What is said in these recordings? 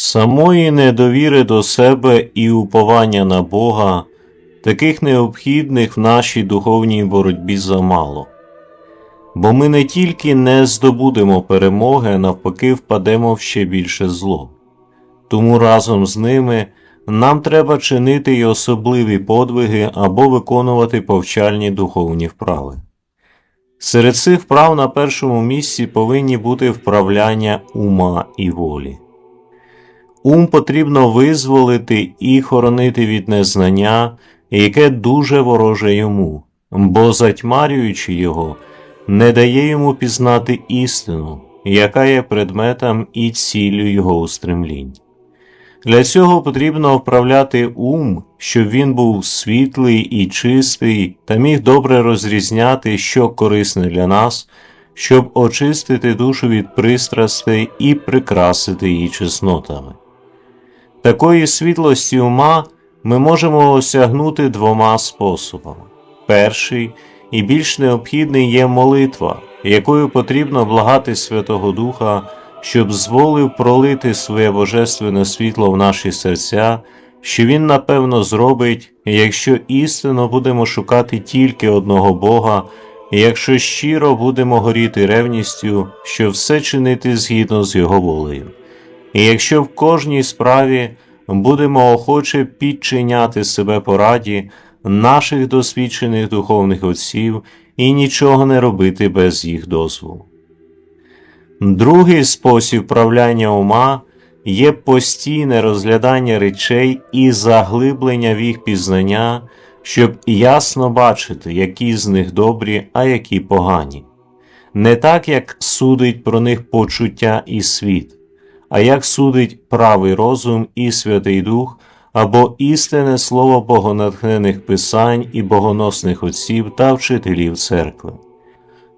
Самої недовіри до себе і уповання на Бога, таких необхідних в нашій духовній боротьбі замало. Бо ми не тільки не здобудемо перемоги, навпаки, впадемо в ще більше зло. Тому разом з ними нам треба чинити й особливі подвиги або виконувати повчальні духовні вправи. Серед цих вправ на першому місці повинні бути вправляння ума і волі. Ум потрібно визволити і хоронити від незнання, яке дуже вороже йому, бо затьмарюючи його, не дає йому пізнати істину, яка є предметом і ціллю його устремлінь. Для цього потрібно вправляти ум, щоб він був світлий і чистий та міг добре розрізняти, що корисне для нас, щоб очистити душу від пристрастей і прикрасити її чеснотами. Такої світлості ума ми можемо осягнути двома способами. Перший і більш необхідний є молитва, якою потрібно благати Святого Духа, щоб зволив пролити своє божественне світло в наші серця, що Він напевно зробить, якщо істинно будемо шукати тільки одного Бога, якщо щиро будемо горіти ревністю, що все чинити згідно з Його волею. І якщо в кожній справі будемо охоче підчиняти себе пораді наших досвідчених духовних отців і нічого не робити без їх дозволу. Другий спосіб правляння ума є постійне розглядання речей і заглиблення в їх пізнання, щоб ясно бачити, які з них добрі, а які погані. Не так, як судить про них почуття і світ, а як судить правий розум і Святий Дух або істинне слово богонатхнених писань і богоносних отців та вчителів церкви.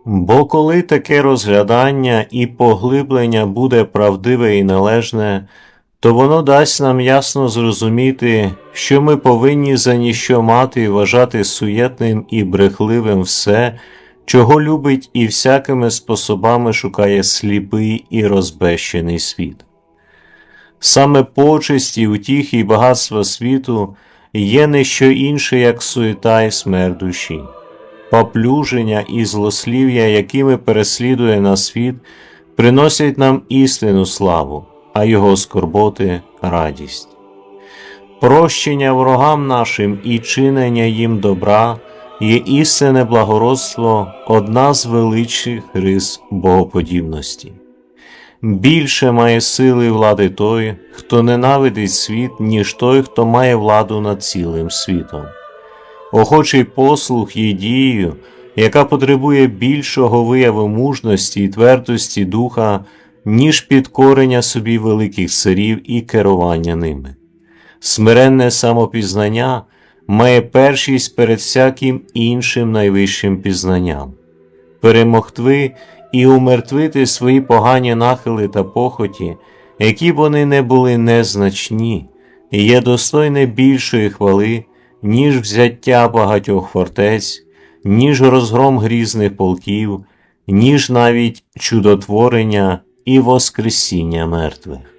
Бо коли таке розглядання і поглиблення буде правдиве і належне, то воно дасть нам ясно зрозуміти, що ми повинні за ніщо мати і вважати суєтним і брехливим все, чого любить і всякими способами шукає сліпий і розбещений світ. Саме почесті, утіхи і багатства світу є не що інше, як суєта і смерть душі, поплюження і злослів'я, якими переслідує нас світ, приносять нам істинну славу, а його скорботи радість. Прощення ворогам нашим і чинення їм добра є істинне благородство одна з величних рис богоподібності. Більше має сили і влади той, хто ненавидить світ, ніж той, хто має владу над цілим світом. Охочий послух є дією, яка потребує більшого вияву мужності і твердості духа, ніж підкорення собі великих царів і керування ними. Смиренне самопізнання має першість перед всяким іншим найвищим пізнанням. Перемогтви і умертвити свої погані нахили та похоті, які б вони не були незначні, і є достойне більшої хвали, ніж взяття багатьох фортець, ніж розгром грізних полків, ніж навіть чудотворення і воскресіння мертвих.